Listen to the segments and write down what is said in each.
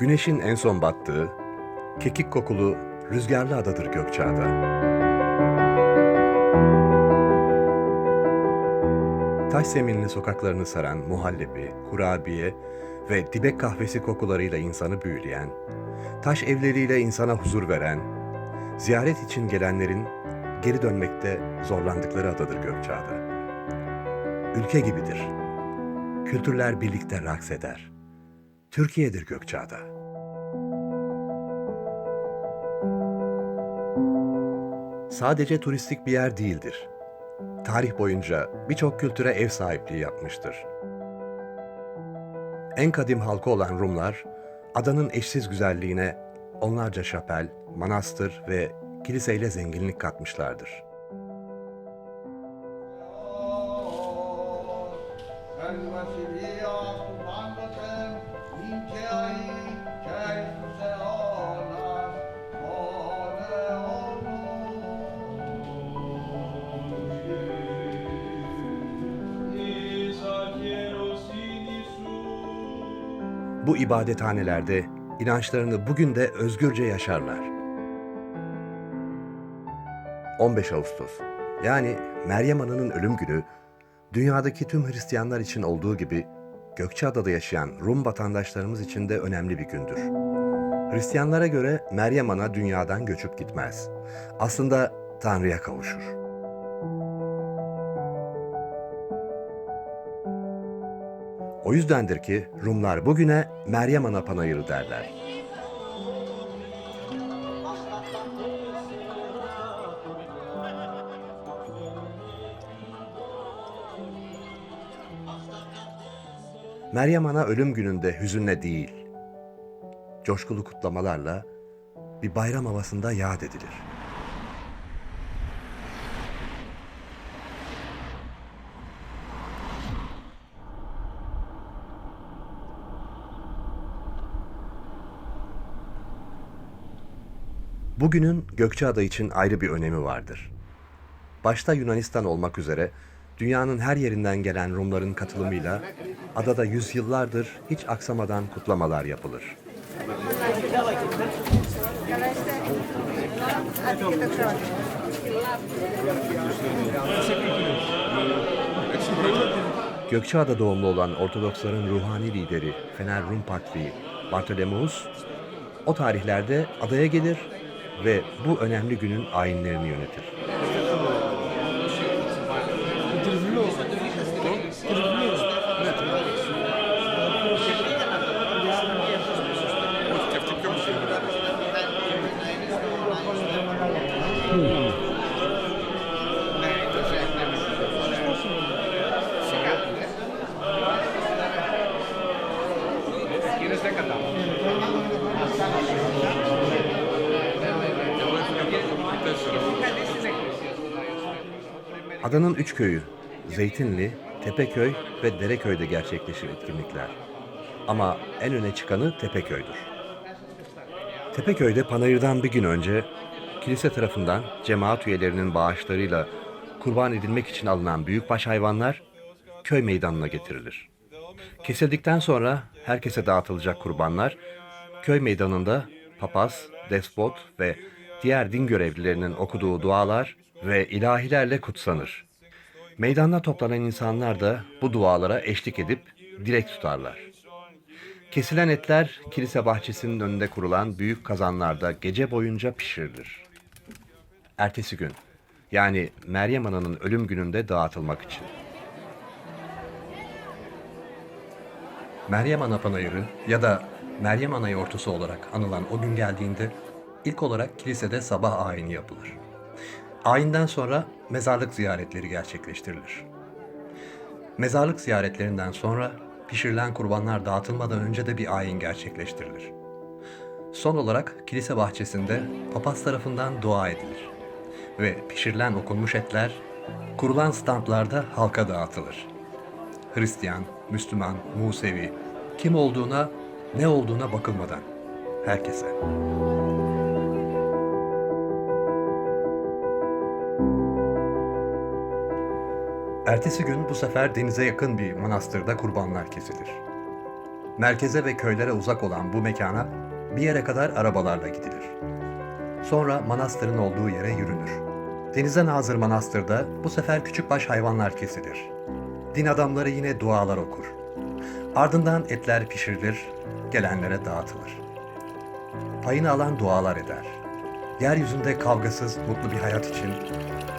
Güneşin en son battığı, kekik kokulu rüzgarlı adadır Gökçeada. Taş zeminli sokaklarını saran muhallebi, kurabiye ve dibek kahvesi kokularıyla insanı büyüleyen, taş evleriyle insana huzur veren, ziyaret için gelenlerin geri dönmekte zorlandıkları adadır Gökçeada. Ülke gibidir. Kültürler birlikte raks eder. Türkiye'dir Gökçeada. Sadece turistik bir yer değildir. Tarih boyunca birçok kültüre ev sahipliği yapmıştır. En kadim halkı olan Rumlar, adanın eşsiz güzelliğine onlarca şapel, manastır ve kiliseyle zenginlik katmışlardır. Bu ibadethanelerde inançlarını bugün de özgürce yaşarlar. 15 Ağustos yani Meryem Ana'nın ölüm günü dünyadaki tüm Hristiyanlar için olduğu gibi Gökçeada'da yaşayan Rum vatandaşlarımız için de önemli bir gündür. Hristiyanlara göre Meryem Ana dünyadan göçüp gitmez. Aslında Tanrı'ya kavuşur. O yüzdendir ki Rumlar bugüne Meryem Ana Panayırı derler. Meryem Ana ölüm gününde hüzünle değil, coşkulu kutlamalarla bir bayram havasında yad edilir. Bugünün Gökçeada için ayrı bir önemi vardır. Başta Yunanistan olmak üzere dünyanın her yerinden gelen Rumların katılımıyla adada yüzyıllardır hiç aksamadan kutlamalar yapılır. Gökçeada doğumlu olan Ortodoksların ruhani lideri Fener Rum Patriği Bartolomeus o tarihlerde adaya gelir ve bu önemli günün ayinlerini yönetir. Adanın üç köyü, Zeytinli, Tepeköy ve Dereköy'de gerçekleşir etkinlikler. Ama en öne çıkanı Tepeköy'dür. Tepeköy'de Panayır'dan bir gün önce kilise tarafından cemaat üyelerinin bağışlarıyla kurban edilmek için alınan büyükbaş hayvanlar köy meydanına getirilir. Kesildikten sonra herkese dağıtılacak kurbanlar köy meydanında papaz, despot ve diğer din görevlilerinin okuduğu dualar ve ilahilerle kutsanır. Meydanda toplanan insanlar da bu dualara eşlik edip dilek tutarlar. Kesilen etler kilise bahçesinin önünde kurulan büyük kazanlarda gece boyunca pişirilir. Ertesi gün yani Meryem Ana'nın ölüm gününde dağıtılmak için. Meryem Ana Panayırı ya da Meryem Ana Yortusu olarak anılan o gün geldiğinde ilk olarak kilisede sabah ayini yapılır. Ayinden sonra mezarlık ziyaretleri gerçekleştirilir. Mezarlık ziyaretlerinden sonra pişirilen kurbanlar dağıtılmadan önce de bir ayin gerçekleştirilir. Son olarak kilise bahçesinde papaz tarafından dua edilir ve pişirilen okunmuş etler kurulan standlarda halka dağıtılır. Hristiyan, Müslüman, Musevi, kim olduğuna, ne olduğuna bakılmadan herkese. Ertesi gün bu sefer denize yakın bir manastırda kurbanlar kesilir. Merkeze ve köylere uzak olan bu mekana bir yere kadar arabalarla gidilir. Sonra manastırın olduğu yere yürünür. Denize nazır manastırda bu sefer küçükbaş hayvanlar kesilir. Din adamları yine dualar okur. Ardından etler pişirilir, gelenlere dağıtılır. Payını alan dualar eder. Yeryüzünde kavgasız, mutlu bir hayat için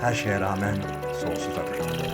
her şeye rağmen sonsuza dek.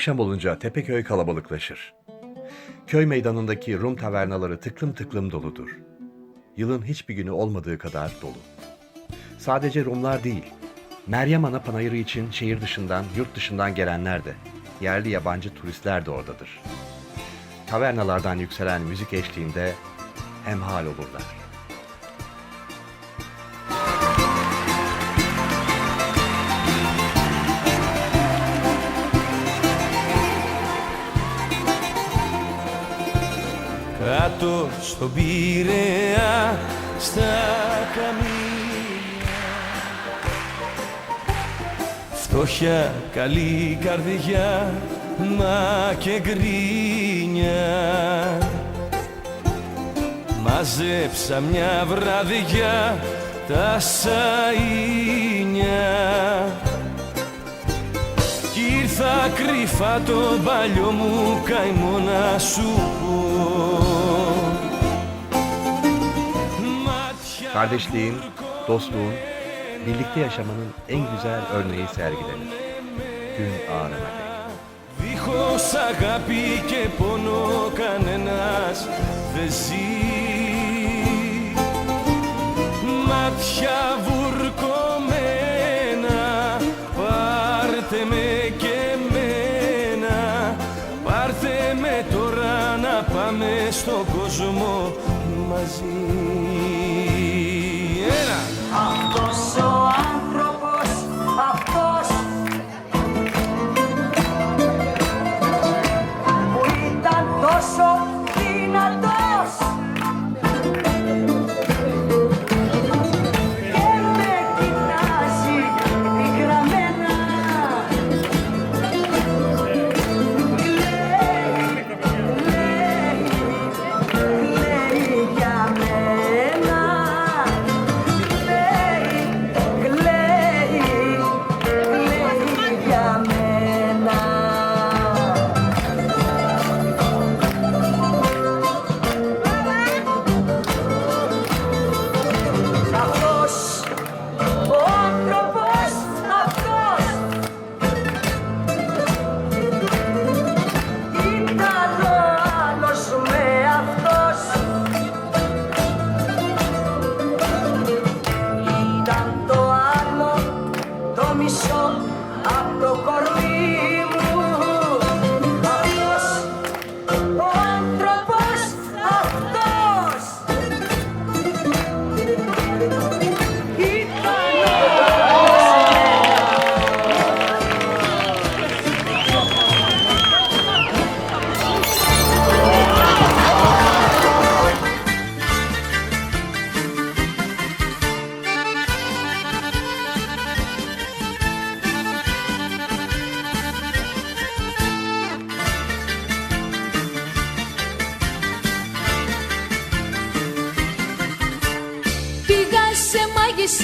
Akşam olunca Tepeköy kalabalıklaşır. Köy meydanındaki Rum tavernaları tıklım tıklım doludur. Yılın hiçbir günü olmadığı kadar dolu. Sadece Rumlar değil, Meryem Ana panayırı için şehir dışından, yurt dışından gelenler de, yerli yabancı turistler de oradadır. Tavernalardan yükselen müzik eşliğinde hemhal olurlar. Στον Πειραιά στα καμίνια. Φτώχεια, καλή καρδιά μα και γκρίνια. Μάζεψα μια βραδιά τα σαΐνια. Κι ήρθα κρύφα το παλιό μου καημό να σου πω Kardeşliğin, dostluğun, birlikte yaşamanın en güzel örneği sergilenir. Gün ağarana dek. Δίχως αγάπη και πόνο κανένας δεν ζει Μάτια βουρκωμένα Πάρτε με και μένα Πάρτε με τώρα να πάμε στον κόσμο μαζί Ένα! Αυτός ο আমি সব আত্মকর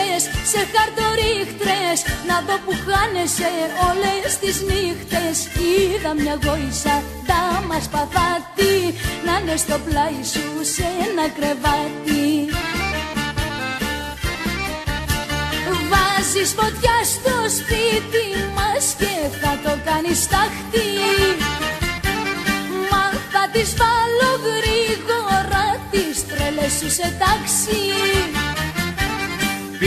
μάγισσες, σε χαρτορίχτρες Να δω που χάνεσαι όλες τις νύχτες. Είδα μια γόησα, τα μας παθάτη Να είναι στο πλάι σου σε ένα κρεβάτι. Βάζεις φωτιά στο σπίτι μας και θα το κάνεις τάχτη. Μα θα τις βάλω γρήγορα τις τρελές όλες σου σε τάξη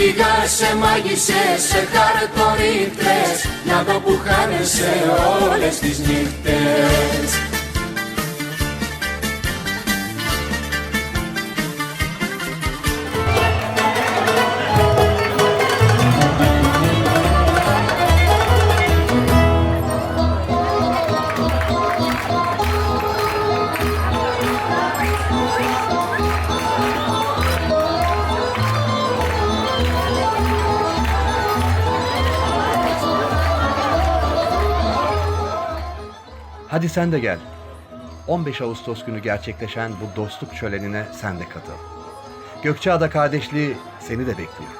Πήγα σε μάγισσες, σε χαρτορίχτες Να δω που χάνεσαι όλες τις νύχτες Hadi sen de gel. 15 Ağustos günü gerçekleşen bu dostluk şölenine sen de katıl. Gökçeada kardeşliği seni de bekliyor.